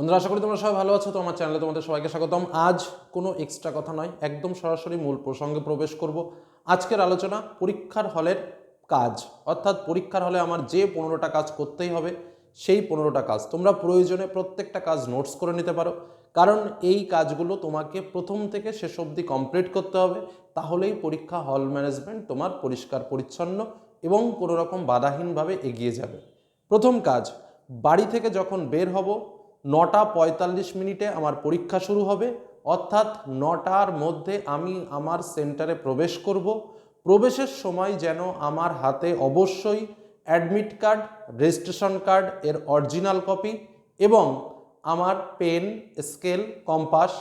বন্ধুরা, আশা করি তোমরা সবাই ভালো আছো। তো আমার চ্যানেলে তোমাদের সবাইকে স্বাগতম। আজ কোনো এক্সট্রা কথা নয়, একদম সরাসরি মূল প্রসঙ্গে প্রবেশ করব। আজকের আলোচনা পরীক্ষার হলের কাজ। অর্থাৎ পরীক্ষার হলে আমার যে পনেরোটা কাজ করতেই হবে, সেই পনেরোটা কাজ। তোমরা প্রয়োজনে প্রত্যেকটা কাজ নোটস করে নিতে পারো। কারণ এই কাজগুলো তোমাকে প্রথম থেকে শেষ অবধি কমপ্লিট করতে হবে। তাহলেই পরীক্ষা হল ম্যানেজমেন্ট তোমার পরিষ্কার, পরিচ্ছন্ন এবং কোনো রকম বাধাহীনভাবে এগিয়ে যাবে। প্রথম কাজ, বাড়ি থেকে যখন বের হব নটা পঁয়তাল্লিশ মিনিটে আমার পরীক্ষা শুরু হবে। অর্থাৎ নটার মধ্যে আমি আমার সেন্টারে প্রবেশ করব। প্রবেশের সময় যেন আমার হাতে অবশ্যই অ্যাডমিট কার্ড, রেজিস্ট্রেশন কার্ড, এর অরিজিনাল কপি এবং আমার পেন, স্কেল, কম্পাস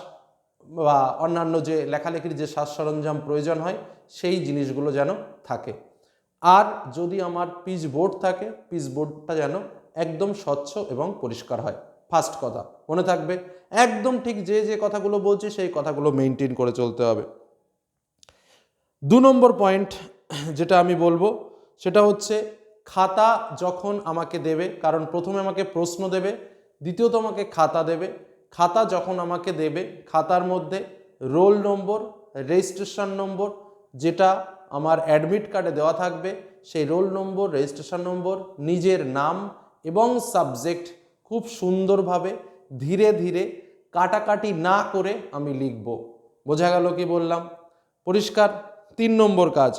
বা অন্যান্য যে লেখালেখির যে সাজ সরঞ্জাম প্রয়োজন হয়, সেই জিনিসগুলো যেন থাকে। আর যদি আমার পিচ বোর্ড থাকে, পিচ বোর্ডটা যেন একদম স্বচ্ছ এবং পরিষ্কার হয়। ফার্স্ট কথা। মনে থাকবে? একদম ঠিক যে যে কথাগুলো বলছি, সেই কথাগুলো মেনটেন করে চলতে হবে। দু নম্বর পয়েন্ট যেটা আমি বলব, সেটা হচ্ছে খাতা যখন আমাকে দেবে, কারণ প্রথমে আমাকে প্রশ্ন দেবে, দ্বিতীয়ত আমাকে খাতা দেবে। খাতা যখন আমাকে দেবে, খাতার মধ্যে রোল নম্বর রেজিস্ট্রেশন নম্বর যেটা আমার অ্যাডমিট কার্ডে দেওয়া থাকবে, সেই রোল নম্বর রেজিস্ট্রেশন নম্বর, নিজের নাম এবং সাবজেক্ট খুব সুন্দরভাবে ধীরে ধীরে কাটাকাটি না করে আমি লিখব। বোঝা গেল কি বললাম? পরিষ্কার, তিন নম্বর কাজ।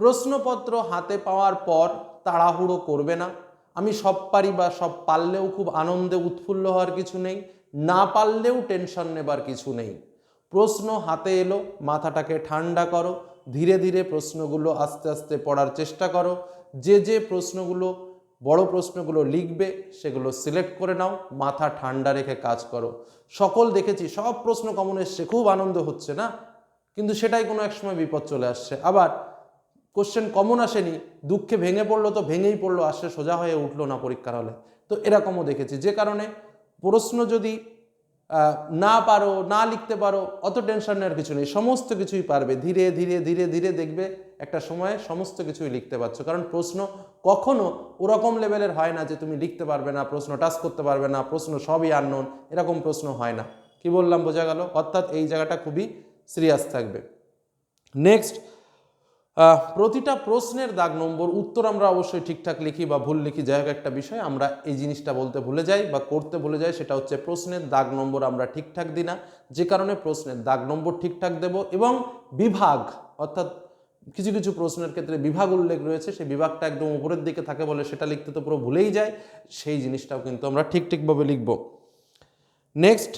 প্রশ্নপত্র হাতে পাওয়ার পর তাড়াহুড়ো করবে না। আমি সব পারি বা সব পারলেও খুব আনন্দে উৎফুল্ল হওয়ার কিছু নেই, না পারলেও টেনশন নেবার কিছু নেই। প্রশ্ন হাতে এলো, মাথাটাকে ঠান্ডা করো, ধীরে ধীরে প্রশ্নগুলো আস্তে আস্তে পড়ার চেষ্টা করো। যে যে প্রশ্নগুলো বড় প্রশ্নগুলো লিখবে, সেগুলো সিলেক্ট করে নাও, মাথা ঠান্ডা রেখে কাজ করো। সকল দেখেছি, সব প্রশ্ন কমন এসছে, খুব আনন্দ হচ্ছে না? কিন্তু সেটাই কোনো এক সময় বিপদ চলে আসছে। আবার কোশ্চেন কমন আসেনি, দুঃখে ভেঙে পড়ল তো ভেঙেই পড়ল আসে সোজা হয়ে উঠল না পরীক্ষার হলে। তো এরকমও দেখেছি। যে কারণে প্রশ্ন যদি না পারো, না লিখতে পারো, অত টেনশন নেওয়ার কিছু নেই। সমস্ত কিছুই পারবে। ধীরে ধীরে ধীরে ধীরে দেখবে একটা সময়ে সমস্ত কিছুই লিখতে পারছ। কারণ প্রশ্ন কখনো ওরকম লেভেলের হয় না যে তুমি লিখতে পারবে না, প্রশ্ন টাচ করতে পারবে না, প্রশ্ন সবই আননোন এরকম প্রশ্ন হয় না। কি বললাম, বোঝা গেল? অর্থাৎ এই জায়গাটা খুবই সিরিয়াস থাকবে। নেক্সট প্রতিটা প্রশ্নের দাগ নম্বর, উত্তর আমরা অবশ্যই ঠিকঠাক লিখি বা ভুল লিখি, যাই হোক একটা বিষয়, আমরা এই জিনিসটা বলতে ভুলে যাই বা করতে ভুলে যাই, সেটা হচ্ছে প্রশ্নের দাগ নম্বর আমরা ঠিকঠাক দিই না। যে কারণে প্রশ্নের দাগ নম্বর ঠিকঠাক দেব এবং বিভাগ, অর্থাৎ কিছু কিছু প্রশ্নের ক্ষেত্রে বিভাগ উল্লেখ রয়েছে, সেই বিভাগটা একদম উপরের দিকে থাকে বলে সেটা লিখতে তো পুরো ভুলেই যায় সেই জিনিসটাও কিন্তু আমরা ঠিক ঠিকভাবে লিখব। নেক্সট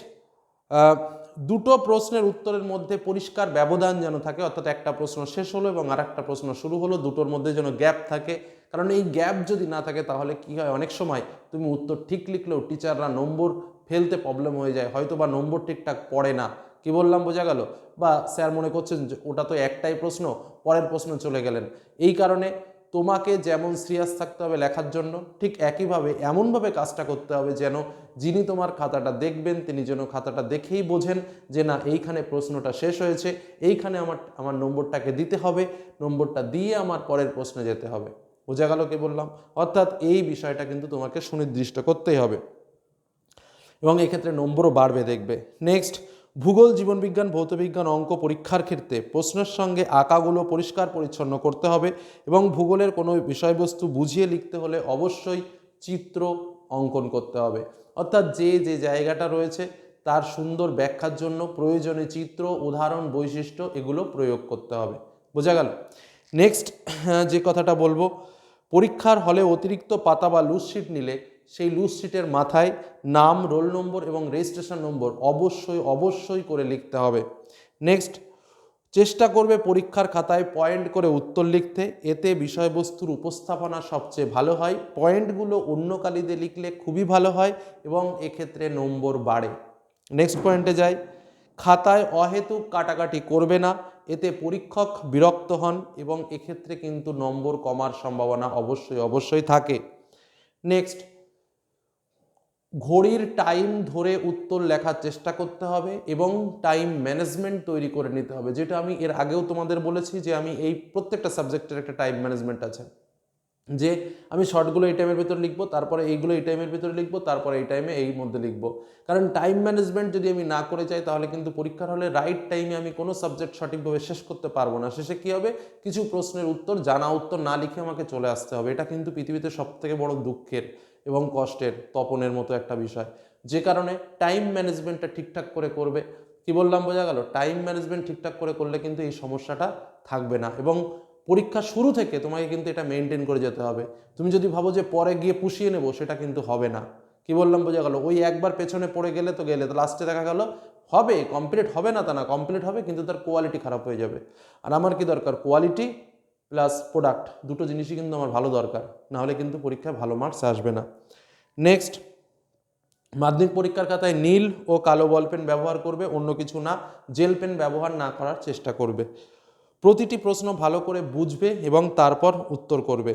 দুটো প্রশ্নের উত্তরের মধ্যে পরিষ্কার ব্যবধান যেন থাকে, অর্থাৎ একটা প্রশ্ন শেষ হলো এবং আর একটা প্রশ্ন শুরু হলো, দুটোর মধ্যে যেন গ্যাপ থাকে। কারণ এই গ্যাপ যদি না থাকে, তাহলে কি হয়? অনেক সময় তুমি উত্তর ঠিক লিখলেও টিচাররা নম্বর ফেলতে প্রবলেম হয়ে যায় হয়তো বা নম্বর ঠিকঠাক পড়ে না। কি বললাম, বোঝা গেল? বা স্যার মনে করছেন যে ওটা তো একটাই প্রশ্ন, পরের প্রশ্ন চলে গেলেন। এই কারণে তোমাকে যেমন সিরিয়াস থাকতে হবে লেখার জন্য, ঠিক একইভাবে এমনভাবে কাজটা করতে হবে যেন যিনি তোমার খাতাটা দেখবেন তিনি যেন খাতাটা দেখেই বোঝেন যে না, এইখানে প্রশ্নটা শেষ হয়েছে, এইখানে আমার আমার নম্বরটাকে দিতে হবে, নম্বরটা দিয়ে আমার পরের প্রশ্নে যেতে হবে। বোঝা গেল কি বললাম? অর্থাৎ এই বিষয়টা কিন্তু তোমাকে সুনির্দিষ্ট করতেই হবে। এবং এক্ষেত্রে নম্বরও বাড়বে দেখবে। নেক্সট ভূগোল, জীবনবিজ্ঞান, ভৌতবিজ্ঞান অঙ্ক পরীক্ষার ক্ষেত্রে প্রশ্নের সঙ্গে আঁকাগুলো পরিষ্কার পরিচ্ছন্ন করতে হবে এবং ভূগোলের কোনো বিষয়বস্তু বুঝিয়ে লিখতে হলে অবশ্যই চিত্র অঙ্কন করতে হবে। অর্থাৎ যে যে জায়গাটা রয়েছে তার সুন্দর ব্যাখ্যার জন্য প্রয়োজনে চিত্র, উদাহরণ, বৈশিষ্ট্য এগুলো প্রয়োগ করতে হবে। বোঝা গেল? নেক্সট যে কথাটা বলব, পরীক্ষার হলে অতিরিক্ত পাতা বা লুজ শিট নিলে সেই লুজ শিটের মাথায় নাম রোল নম্বর এবং রেজিস্ট্রেশন নম্বর অবশ্যই অবশ্যই করে লিখতে হবে। নেক্সট চেষ্টা করবে পরীক্ষার খাতায় পয়েন্ট করে উত্তর লিখতে। এতে বিষয়বস্তুর উপস্থাপনা সবচেয়ে ভালো হয়। পয়েন্টগুলো অন্য কালিতে লিখলে খুবই ভালো হয় এবং এক্ষেত্রে নম্বর বাড়ে। নেক্সট পয়েন্টে যাই। খাতায় অহেতুক কাটাকাটি করবে না। এতে পরীক্ষক বিরক্ত হন এবং এক্ষেত্রে কিন্তু নম্বর কমার সম্ভাবনা অবশ্যই অবশ্যই থাকে। নেক্সট ঘড়ির টাইম ধরে উত্তর লেখার চেষ্টা করতে হবে এবং টাইম ম্যানেজমেন্ট তৈরি করে নিতে হবে, যেটা আমি এর আগেও তোমাদের বলেছি যে আমি এই প্রত্যেকটা সাবজেক্টের একটা টাইম ম্যানেজমেন্ট আছে। যে আমি শর্টগুলো এই টাইমের ভিতরে লিখব, তারপরে এইগুলো এই টাইমের ভিতরে লিখব, তারপরে এই টাইমে এই মধ্যে লিখব। কারণ টাইম ম্যানেজমেন্ট যদি আমি না করে যাই, তাহলে কিন্তু পরীক্ষার হলে রাইট টাইমে আমি কোনো সাবজেক্ট সঠিকভাবে শেষ করতে পারব না। শেষে কী হবে? কিছু প্রশ্নের উত্তর, জানা উত্তর না লিখে আমাকে চলে আসতে হবে। এটা কিন্তু পৃথিবীতে সবথেকে বড় দুঃখের এবং কষ্টের তপনের মতো একটা বিষয়। যে কারণে টাইম ম্যানেজমেন্টটা ঠিকঠাক করে করবে। কি বললাম, বোঝা গেল? টাইম ম্যানেজমেন্ট ঠিকঠাক করে করলে কিন্তু এই সমস্যাটা থাকবে না। এবং পরীক্ষা শুরু থেকে তোমাকে কিন্তু এটা মেনটেন করে যেতে হবে। তুমি যদি ভাবো যে পরে গিয়ে পুষিয়ে নেব, সেটা কিন্তু হবে না। কি বললাম, বোঝা গেল? ওই একবার পেছনে পড়ে গেলে তো গেলে, তো লাস্টে দেখা গেল, হবে কমপ্লিট হবে না তা না কমপ্লিট হবে, কিন্তু তার কোয়ালিটি খারাপ হয়ে যাবে। আর আমার কি দরকার? কোয়ালিটি প্লাস প্রোডাক্ট দুটো জিনিসই কিন্তু আমার ভালো দরকার। না হলে কিন্তু পরীক্ষায় ভালো মার্কস আসবে না। নেক্সট মাধ্যমিক পরীক্ষার খাতায় নীল ও কালো বল পেন ব্যবহার করবে, অন্য কিছু না জেল পেন ব্যবহার না করার চেষ্টা করবে। প্রতিটি প্রশ্ন ভালো করে বুঝবে এবং তারপর উত্তর করবে।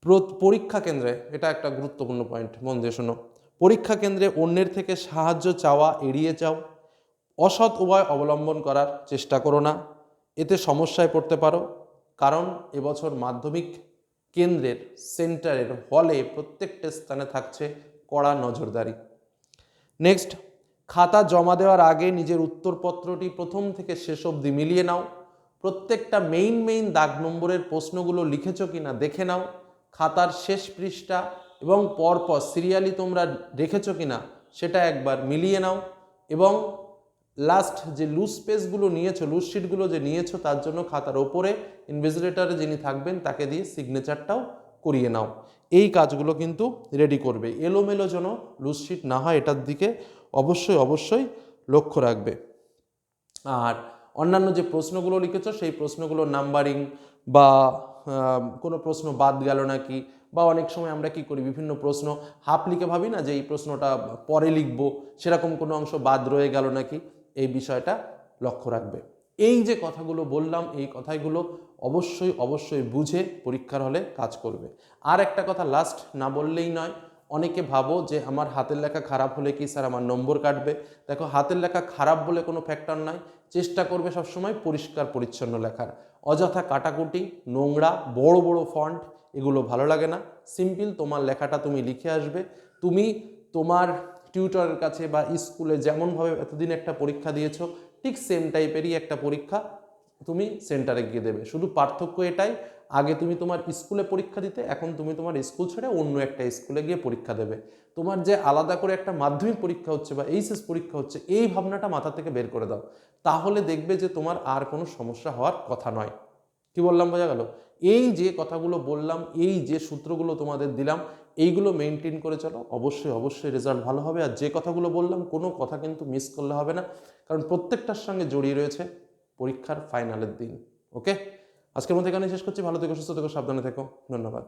প্র- পরীক্ষা কেন্দ্রে, এটা একটা গুরুত্বপূর্ণ পয়েন্ট মন দিয়ে শোনো। পরীক্ষা কেন্দ্রে অন্যের থেকে সাহায্য চাওয়া এড়িয়ে যাও। অসৎ উপায় অবলম্বন করার চেষ্টা করো না। এতে সমস্যায় পড়তে পারো। কারণ এবছর মাধ্যমিক কেন্দ্রের সেন্টারের হলে প্রত্যেকটা স্থানে থাকছে কড়া নজরদারি। নেক্সট খাতা জমা দেওয়ার আগে নিজের উত্তরপত্রটি প্রথম থেকে শেষ অবধি মিলিয়ে নাও। প্রত্যেকটা মেইন মেইন দাগ নম্বরের প্রশ্নগুলো লিখেছ কি না দেখে নাও। খাতার শেষ পৃষ্ঠা এবং পরপর সিরিয়ালি তোমরা রেখেছ কি না সেটা একবার মিলিয়ে নাও এবং লাস্ট যে লুজ স্পেসগুলো নিয়েছো লুজ শিটগুলো যে নিয়েছো, তার জন্য খাতার ওপরে ইনভিজিলেটারে যিনি থাকবেন, তাকে দিয়ে সিগনেচারটাও করিয়ে নাও। এই কাজগুলো কিন্তু রেডি করবে। এলোমেলো যেন লুজ শিট না হয়, এটার দিকে অবশ্যই অবশ্যই লক্ষ্য রাখবে। আর অন্যান্য যে প্রশ্নগুলো লিখেছ, সেই প্রশ্নগুলোর নাম্বারিং বা কোনো প্রশ্ন বাদ গেল নাকি, বা অনেক সময় আমরা কি করি, বিভিন্ন প্রশ্ন হাফ লিখে ভাবি না যে এই প্রশ্নটা পরে লিখব, সেরকম কোনো অংশ বাদ রয়ে গেল নাকি? এই বিষয়টা লক্ষ্য রাখবে। এই যে কথাগুলো বললাম, এই কথাগুলো অবশ্যই অবশ্যই বুঝে পরীক্ষার হলে কাজ করবে। আর একটা কথা লাস্ট না বললেই নয়, অনেকে ভাবো যে আমার হাতের লেখা খারাপ হলে কি স্যার আমার নম্বর কাটবে? দেখো, হাতের লেখা খারাপ বলে কোনো ফ্যাক্টর নয় চেষ্টা করবে সবসময় পরিষ্কার, পরিচ্ছন্ন লেখার। অযথা কাটাকুটি, নোংরা, বড় বড় ফন্ট এগুলো ভালো লাগে না। সিম্পল তোমার লেখাটা তুমি লিখে আসবে। তুমি তোমার টিউটরের কাছে বা স্কুলে যেমনভাবে এতদিন একটা পরীক্ষা দিয়েছ, ঠিক সেম টাইপেরই একটা পরীক্ষা তুমি সেন্টারে গিয়ে দেবে। শুধু পার্থক্য এটাই, আগে তুমি তোমার স্কুলে পরীক্ষা দিতে, এখন তুমি তোমার স্কুল ছেড়ে অন্য একটা স্কুলে গিয়ে পরীক্ষা দেবে। তোমার যে আলাদা করে একটা মাধ্যমিক পরীক্ষা হচ্ছে বা এইচএস পরীক্ষা হচ্ছে, এই ভাবনাটা মাথা থেকে বের করে দাও। তাহলে দেখবে যে তোমার আর কোনো সমস্যা হওয়ার কথা নয়। কি বললাম, বোঝা গেল? এই যে কথাগুলো বললাম, এই যে সূত্রগুলো তোমাদের দিলাম, এইগুলো মেনটেন করে চলো। অবশ্যই অবশ্যই রেজাল্ট ভালো হবে। আর যে কথাগুলো বললাম, কোনো কথা কিন্তু মিস করলে হবে না। কারণ প্রত্যেকটার সঙ্গে জড়িয়ে রয়েছে পরীক্ষার ফাইনালের দিন ওকে আজকের মধ্যে এখানে শেষ করছি। ভালো থেকো, সুস্থ থেকো, সাবধানে থেকো। ধন্যবাদ।